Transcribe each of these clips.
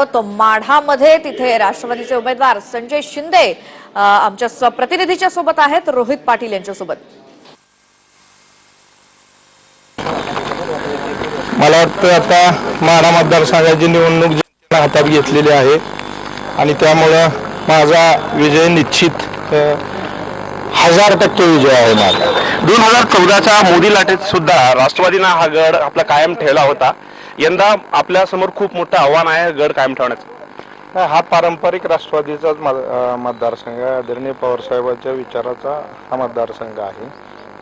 तो माढामध्ये तिथे राष्ट्रवादीचे उमेदवार संजय शिंदे आमच्या स- प्रतिनिधीच्या सोबत आहेत. रोहित पाटील यांच्या सोबत मला वाटतं आता माढा मतदारसंघाची निवडणूक हातात घेतलेली आहे. आणि त्यामुळं माझा विजय निश्चित हजार टक्के विजय आहे माझा. दोन हजार चौदाच्या मोदी लाटेत सुद्धा राष्ट्रवादीनं हा गड आपला कायम ठेवला होता. यंदा आपल्यासमोर खूप मोठं आव्हान आहे गड कायम ठेवण्याचं. हा पारंपरिक राष्ट्रवादीचाच मत- मतदारसंघ आहे. आदरणीय पवारसाहेबांच्या विचाराचा हा मतदारसंघ आहे.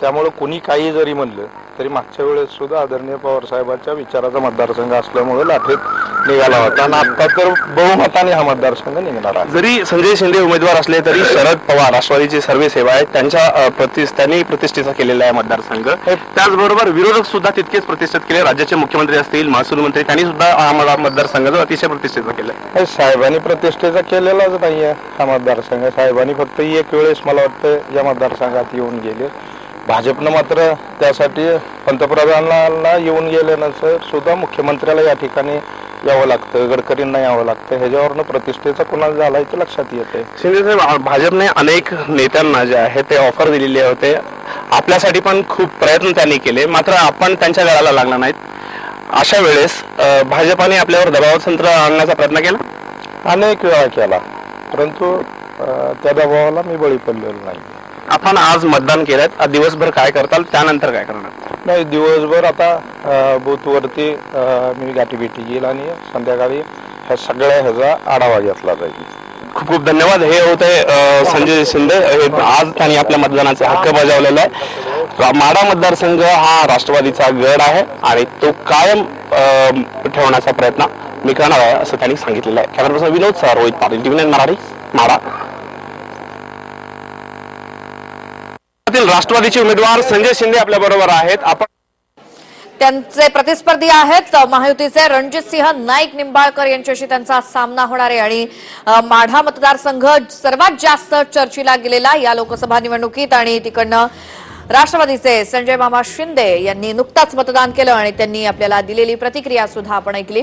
त्यामुळं कोणी काही जरी म्हणलं तरी मागच्या वेळेस सुद्धा आदरणीय पवारसाहेबांच्या विचाराचा मतदारसंघ असल्यामुळे लाठेत निघाला होता. आणि आता तर बहुमताने हा मतदारसंघ निघणार आहे. जरी संजय शिंदे उमेदवार असले तरी शरद पवार राष्ट्रवादीचे सर्वे सेवा आहेत त्यांच्या अ, त्यांनी प्रतिष्ठेचा केलेला आहे मतदारसंघ. त्याचबरोबर विरोधक सुद्धा तितकेच प्रतिष्ठित केले. राज्याचे मुख्यमंत्री असतील महसूल मंत्री त्यांनी सुद्धा हा मतदार- मतदारसंघाचा अतिशय प्रतिष्ठेचा केला. हे साहेबांनी प्रतिष्ठेचा केलेलाच नाहीये हा मतदारसंघ. साहेबांनी फक्त एक वेळेस मला वाटतं या मतदारसंघात येऊन गेले. भाजपनं मात्र त्यासाठी पंतप्रधानांना येऊन गेल्यानंतर सुद्धा मुख्यमंत्र्याला या ठिकाणी यावं लागतं गडकरींना यावं लागतं. ह्याच्यावरनं प्रतिष्ठेचा कुणाला झालाय ते लक्षात येते शिंदे साहेब भाजपने अनेक नेत्यांना जे आहे ते ऑफर दिलेले होते. आपल्यासाठी पण खूप प्रयत्न त्यांनी केले. मात्र आपण त्यांच्या गळाला लागला नाहीत. अशा वेळेस भाजपाने आपल्यावर दबावतंत्र आणण्याचा प्रयत्न केला? अनेक वेळा केला. परंतु त्या दबावाला मी बळी पडलेलो नाही आपण आज मतदान केलं आज दिवसभर काय करताल? त्यानंतर काय करणार? नाही दिवसभर आता बूथवरती मी गाठीभेटी येईल आणि संध्याकाळी ह्या सगळ्या ह्याचा आढावा घेतला जाईल. खूप खूप धन्यवाद. हे होते संजय शिंदे. हे आज त्यांनी आपल्या मतदानाचा हक्क बजावलेला आहे. माडा माढा मतदारसंघ हा राष्ट्रवादीचा गड आहे आणि तो कायम ठेवण्याचा प्रयत्न मी करणार आहे असं त्यांनी सांगितलेलं आहे. Camera person Vinod sir Rohit Patil TV nine Marathi Madha राज्यातील राष्ट्रवादीचे उमेदवार संजय शिंदे आपल्या बरोबर आहेत. आपण त्यांचे प्रतिस्पर्धी आहेत. महायुतीचे रणजित सिंह नाईक निंबाळकर यांच्याशी त्यांचा सामना होणार आहे. आणि माढा मतदारसंघ सर्वात जास्त चर्चेला गेलेला या लोकसभा निवडणुकीत आणि तिकडनं राष्ट्रवादीचे संजय मामा शिंदे यांनी नुकताच मतदान केलं आणि त्यांनी आपल्याला दिलेली प्रतिक्रिया सुद्धा आपण ऐकली.